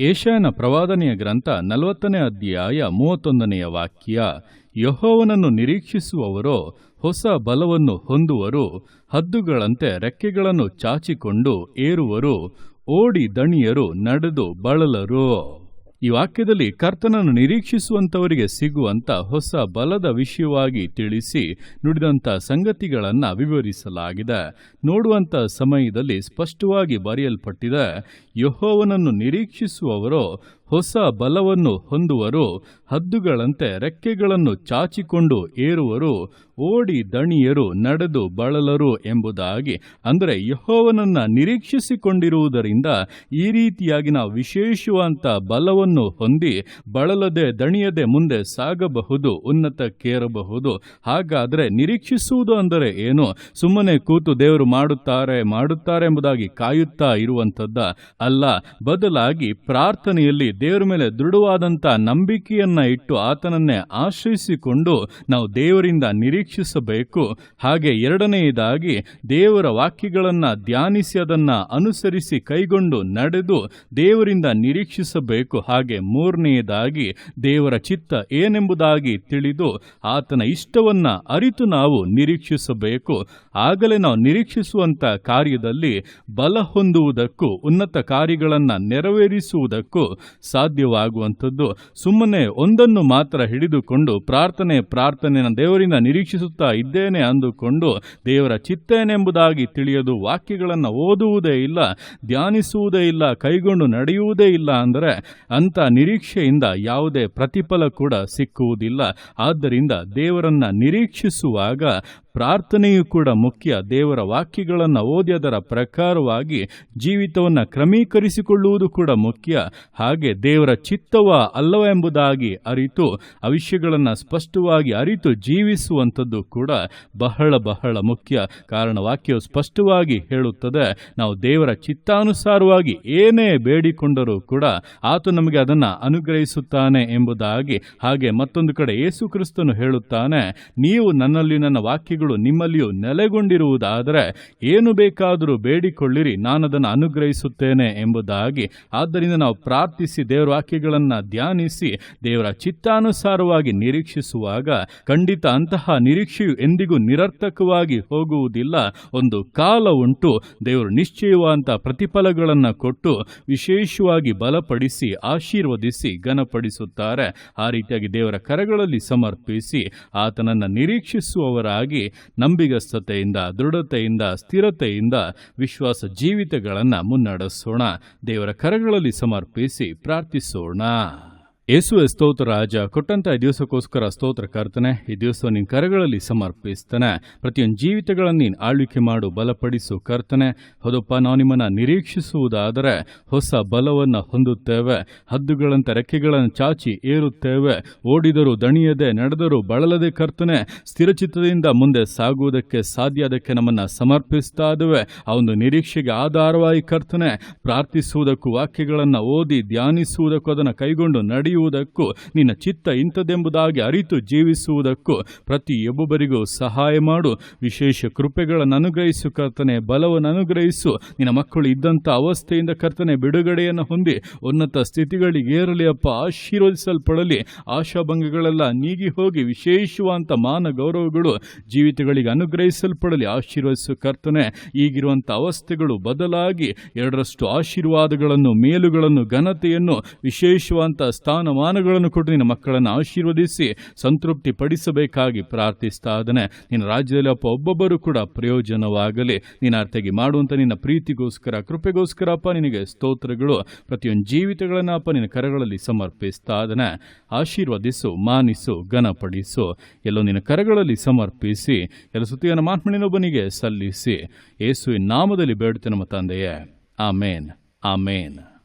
ಏಷಯನ ಪ್ರವಾದನೆಯ ಗ್ರಂಥ ನಲವತ್ತನೇ ಅಧ್ಯಾಯ ಮೂವತ್ತೊಂದನೆಯ ವಾಕ್ಯ, ಯಹೋವನನ್ನು ನಿರೀಕ್ಷಿಸುವವರೋ ಹೊಸ ಬಲವನ್ನು ಹೊಂದುವರು, ಹದ್ದುಗಳಂತೆ ರೆಕ್ಕೆಗಳನ್ನು ಚಾಚಿಕೊಂಡು ಏರುವರು, ಓಡಿ ದಣಿಯರು ನಡೆದು ಬಳಲರು. ಈ ವಾಕ್ಯದಲ್ಲಿ ಕರ್ತನನ್ನು ನಿರೀಕ್ಷಿಸುವಂಥವರಿಗೆ ಸಿಗುವಂತ ಹೊಸ ಬಲದ ವಿಷಯವಾಗಿ ತಿಳಿಸಿ ನುಡಿದಂಥ ಸಂಗತಿಗಳನ್ನು ವಿವರಿಸಲಾಗಿದೆ. ನೋಡುವಂತ ಸಮಯದಲ್ಲಿ ಸ್ಪಷ್ಟವಾಗಿ ಬರೆಯಲ್ಪಟ್ಟಿದೆ, ಯಹೋವನನ್ನು ನಿರೀಕ್ಷಿಸುವವರು ಹೊಸ ಬಲವನ್ನು ಹೊಂದುವರು, ಹದ್ದುಗಳಂತೆ ರೆಕ್ಕೆಗಳನ್ನು ಚಾಚಿಕೊಂಡು ಏರುವರು, ಓಡಿ ದಣಿಯರು ನಡೆದು ಬಳಲರು ಎಂಬುದಾಗಿ. ಅಂದರೆ ಯಹೋವನನ್ನ ನಿರೀಕ್ಷಿಸಿಕೊಂಡಿರುವುದರಿಂದ ಈ ರೀತಿಯಾಗಿ ನಾವು ವಿಶೇಷವಂತ ಬಲವನ್ನು ಹೊಂದಿ ಬಳಲದೆ ದಣಿಯದೆ ಮುಂದೆ ಸಾಗಬಹುದು ಉನ್ನತಕ್ಕೇರಬಹುದು ಹಾಗಾದರೆ ನಿರೀಕ್ಷಿಸುವುದು ಅಂದರೆ ಏನು? ಸುಮ್ಮನೆ ಕೂತು ದೇವರು ಮಾಡುತ್ತಾರೆ ಮಾಡುತ್ತಾರೆ ಎಂಬುದಾಗಿ ಕಾಯುತ್ತಾ ಇರುವಂಥದ್ದ ಅಲ್ಲ. ಬದಲಾಗಿ ಪ್ರಾರ್ಥನೆಯಲ್ಲಿ ದೇವರ ಮೇಲೆ ದೃಢವಾದಂಥ ನಂಬಿಕೆಯನ್ನ ಇಟ್ಟು ಆತನನ್ನೇ ಆಶ್ರಯಿಸಿಕೊಂಡು ನಾವು ದೇವರಿಂದ ನಿರೀಕ್ಷಿಸಬೇಕು. ಹಾಗೆ ಎರಡನೆಯದಾಗಿ ದೇವರ ವಾಕ್ಯಗಳನ್ನ ಧ್ಯಾನಿಸಿ ಅದನ್ನ ಅನುಸರಿಸಿ ಕೈಗೊಂಡು ನಡೆದು ದೇವರಿಂದ ನಿರೀಕ್ಷಿಸಬೇಕು. ಹಾಗೆ ಮೂರನೆಯದಾಗಿ ದೇವರ ಚಿತ್ತ ಏನೆಂಬುದಾಗಿ ತಿಳಿದು ಆತನ ಇಷ್ಟವನ್ನ ಅರಿತು ನಾವು ನಿರೀಕ್ಷಿಸಬೇಕು. ಆಗಲೇ ನಾವು ನಿರೀಕ್ಷಿಸುವಂತ ಕಾರ್ಯದಲ್ಲಿ ಬಲ ಹೊಂದುವುದಕ್ಕೂ ಉನ್ನತ ಕಾರ್ಯಗಳನ್ನು ನೆರವೇರಿಸುವುದಕ್ಕೂ ಸಾಧ್ಯವಾಗುವಂಥದ್ದು. ಸುಮ್ಮನೆ ಒಂದನ್ನು ಮಾತ್ರ ಹಿಡಿದುಕೊಂಡು ಪ್ರಾರ್ಥನೆ ಪ್ರಾರ್ಥನೆನ ದೇವರಿಂದ ನಿರೀಕ್ಷಿಸುತ್ತಾ ಇದ್ದೇನೆ ಅಂದುಕೊಂಡು ದೇವರ ಚಿತ್ತೇನೆಂಬುದಾಗಿ ತಿಳಿಯದು ವಾಕ್ಯಗಳನ್ನು ಓದುವುದೇ ಇಲ್ಲ, ಧ್ಯಾನಿಸುವುದೇ ಇಲ್ಲ, ಕೈಗೊಂಡು ನಡೆಯುವುದೇ ಇಲ್ಲ ಅಂದರೆ ಅಂಥ ನಿರೀಕ್ಷೆಯಿಂದ ಯಾವುದೇ ಪ್ರತಿಫಲ ಕೂಡ ಸಿಕ್ಕುವುದಿಲ್ಲ. ಆದ್ದರಿಂದ ದೇವರನ್ನು ನಿರೀಕ್ಷಿಸುವಾಗ ಪ್ರಾರ್ಥನೆಯೂ ಕೂಡ ಮುಖ್ಯ. ದೇವರ ವಾಕ್ಯಗಳನ್ನು ಓದಿ ಅದರ ಪ್ರಕಾರವಾಗಿ ಜೀವಿತವನ್ನು ಕ್ರಮೀಕರಿಸಿಕೊಳ್ಳುವುದು ಕೂಡ ಮುಖ್ಯ. ಹಾಗೆ ದೇವರ ಚಿತ್ತವ ಅಲ್ಲವ ಎಂಬುದಾಗಿ ಅರಿತು ಆ ವಿಷಯಗಳನ್ನು ಸ್ಪಷ್ಟವಾಗಿ ಅರಿತು ಜೀವಿಸುವಂಥದ್ದು ಕೂಡ ಬಹಳ ಬಹಳ ಮುಖ್ಯ. ಕಾರಣ ವಾಕ್ಯವು ಸ್ಪಷ್ಟವಾಗಿ ಹೇಳುತ್ತದೆ, ನಾವು ದೇವರ ಚಿತ್ತಾನುಸಾರವಾಗಿ ಏನೇ ಬೇಡಿಕೊಂಡರೂ ಕೂಡ ಆತ ನಮಗೆ ಅದನ್ನು ಅನುಗ್ರಹಿಸುತ್ತಾನೆ ಎಂಬುದಾಗಿ. ಹಾಗೆ ಮತ್ತೊಂದು ಕಡೆ ಯೇಸು ಕ್ರಿಸ್ತನು ಹೇಳುತ್ತಾನೆ, ನೀವು ನನ್ನಲ್ಲಿ ನನ್ನ ವಾಕ್ಯಗಳು ನಿಮ್ಮಲ್ಲಿಯೂ ನೆಲೆಗೊಂಡಿರುವುದಾದರೆ ಏನು ಬೇಕಾದರೂ ಬೇಡಿಕೊಳ್ಳಿರಿ ನಾನು ಅದನ್ನು ಅನುಗ್ರಹಿಸುತ್ತೇನೆ ಎಂಬುದಾಗಿ. ಆದ್ದರಿಂದ ನಾವು ಪ್ರಾರ್ಥಿಸಿ ದೇವರ ವಾಕ್ಯಗಳನ್ನು ಧ್ಯಾನಿಸಿ ದೇವರ ಚಿತ್ತಾನುಸಾರವಾಗಿ ನಿರೀಕ್ಷಿಸುವಾಗ ಖಂಡಿತ ಅಂತಹ ನಿರೀಕ್ಷೆಯು ಎಂದಿಗೂ ನಿರರ್ಥಕವಾಗಿ ಹೋಗುವುದಿಲ್ಲ. ಒಂದು ಕಾಲ ಉಂಟು ದೇವರು ನಿಶ್ಚಯವಾದಂಥ ಪ್ರತಿಫಲಗಳನ್ನು ಕೊಟ್ಟು ವಿಶೇಷವಾಗಿ ಬಲಪಡಿಸಿ ಆಶೀರ್ವದಿಸಿ ಘನಪಡಿಸುತ್ತಾರೆ. ಆ ರೀತಿಯಾಗಿ ದೇವರ ಕರಗಳಲ್ಲಿ ಸಮರ್ಪಿಸಿ ಆತನನ್ನು ನಿರೀಕ್ಷಿಸುವವರಾಗಿ ನಂಬಿಗಸ್ತತೆಯಿಂದ, ದೃಢತೆಯಿಂದ, ಸ್ಥಿರತೆಯಿಂದ ವಿಶ್ವಾಸ ಜೀವಿತಗಳನ್ನು ಮುನ್ನಡೆಸೋಣ. ದೇವರ ಕರಗಳಲ್ಲಿ ಸಮರ್ಪಿಸಿ ಪ್ರಾರ್ಥಿಸೋಣ. ಯೇಸುವೆ ಸ್ತೋತ್ರ ರಾಜ, ಕೊಟ್ಟಂತ ದಿವಸಕ್ಕೋಸ್ಕರ ಸ್ತೋತ್ರ ಕರ್ತನೆ, ಈ ದಿವಸ ನಿನ್ನ ಕರಗಳಲ್ಲಿ ಸಮರ್ಪಿಸ್ತಾನೆ. ಪ್ರತಿಯೊಂದು ಜೀವಿತಗಳನ್ನು ನೀನು ಆಳ್ವಿಕೆ ಮಾಡು, ಬಲಪಡಿಸು ಕರ್ತನೆ. ಹೌದಪ್ಪ, ನಾವು ನಿಮ್ಮನ್ನು ನಿರೀಕ್ಷಿಸುವುದಾದರೆ ಹೊಸ ಬಲವನ್ನು ಹೊಂದುತ್ತೇವೆ. ಹದ್ದುಗಳಂತ ರೆಕ್ಕೆಗಳನ್ನು ಚಾಚಿ ಏರುತ್ತೇವೆ. ಓಡಿದರೂ ದಣಿಯದೆ, ನಡೆದರೂ ಬಳಲದೆ ಕರ್ತನೆ. ಸ್ಥಿರಚಿತ್ತದಿಂದ ಮುಂದೆ ಸಾಗುವುದಕ್ಕೆ ಸಾಧ್ಯ, ಅದಕ್ಕೆ ನಮ್ಮನ್ನು ಸಮರ್ಪಿಸ್ತಾ ಇದ್ದೇವೆ ಆ ಒಂದು ನಿರೀಕ್ಷೆಗೆ ಆಧಾರವಾಗಿ ಕರ್ತನೆ. ಪ್ರಾರ್ಥಿಸುವುದಕ್ಕೂ ವಾಕ್ಯಗಳನ್ನು ಓದಿ, ಧ್ಯಾನಿಸುವುದಕ್ಕೂ ಅದನ್ನು ಕೈಗೊಂಡು ನಡೆಯುವುದಕ್ಕೂ, ನಿನ್ನ ಚಿತ್ತ ಇಂಥದೆಂಬುದಾಗಿ ಅರಿತು ಜೀವಿಸುವುದಕ್ಕೂ ಪ್ರತಿಯೊಬ್ಬೊಬ್ಬರಿಗೂ ಸಹಾಯ ಮಾಡು. ವಿಶೇಷ ಕೃಪೆಗಳನ್ನು ಅನುಗ್ರಹಿಸು ಕರ್ತನೆ, ಬಲವನ್ನು ಅನುಗ್ರಹಿಸು. ನಿನ್ನ ಮಕ್ಕಳು ಇದ್ದಂಥ ಅವಸ್ಥೆಯಿಂದ ಕರ್ತನೆ ಬಿಡುಗಡೆಯನ್ನು ಹೊಂದಿ, ಉನ್ನತ ಸ್ಥಿತಿಗಳಿಗೆ ಏರಲಿ ಅಪ್ಪ, ಆಶೀರ್ವದಿಸಲ್ಪಡಲಿ. ಆಶಾಭಂಗಗಳೆಲ್ಲ ನೀಗಿ ಹೋಗಿ ವಿಶೇಷವಾದಂಥ ಮಾನ ಗೌರವಗಳು ಜೀವಿತಗಳಿಗೆ ಅನುಗ್ರಹಿಸಲ್ಪಡಲಿ. ಆಶೀರ್ವದಿಸು ಕರ್ತನೆ, ಈಗಿರುವಂಥ ಅವಸ್ಥೆಗಳು ಬದಲಾಗಿ, ಎರಡರಷ್ಟು ಆಶೀರ್ವಾದಗಳನ್ನು, ಮೇಲುಗಳನ್ನು, ಘನತೆಯನ್ನು, ವಿಶೇಷವಾದಂಥ ಸ್ಥಾನಮಾನಗಳನ್ನು ಕೊಟ್ಟು ನಿನ್ನ ಮಕ್ಕಳನ್ನು ಆಶೀರ್ವದಿಸಿ ಸಂತೃಪ್ತಿ ಪಡಿಸಬೇಕಾಗಿ ಪ್ರಾರ್ಥಿಸ್ತಾ ಇದ್ದಾನೆ. ನಿನ್ನ ರಾಜ್ಯದಲ್ಲಿ ಅಪ್ಪ ಒಬ್ಬೊಬ್ಬರು ಕೂಡ ಪ್ರಯೋಜನವಾಗಲಿ. ನಿನ್ನ ಅರ್ಥಗೆ ಮಾಡುವಂಥ ನಿನ್ನ ಪ್ರೀತಿಗೋಸ್ಕರ, ಕೃಪೆಗೋಸ್ಕರ ಅಪ್ಪ ನಿನಗೆ ಸ್ತೋತ್ರಗಳು. ಪ್ರತಿಯೊಂದು ಜೀವಿತಗಳನ್ನು ಅಪ್ಪ ನಿನ್ನ ಕರಗಳಲ್ಲಿ ಸಮರ್ಪಿಸ್ತಾ ಇದ್ದಾನೆ. ಆಶೀರ್ವದಿಸು, ಮಾನಿಸು, ಘನಪಡಿಸು. ಎಲ್ಲೋ ನಿನ್ನ ಕರಗಳಲ್ಲಿ ಸಮರ್ಪಿಸಿ, ಎಲ್ಲ ಸುತ್ತಿಯನ್ನು ಮಾತ್ಮಣಿನೊಬ್ಬನಿಗೆ ಸಲ್ಲಿಸಿ. ಯೇಸುವಿನ ನಾಮದಲ್ಲಿ ಬೇಡುತ್ತೆ ನಮ್ಮ ತಂದೆಯೇ. ಆಮೇನ್. ಆಮೇನ್.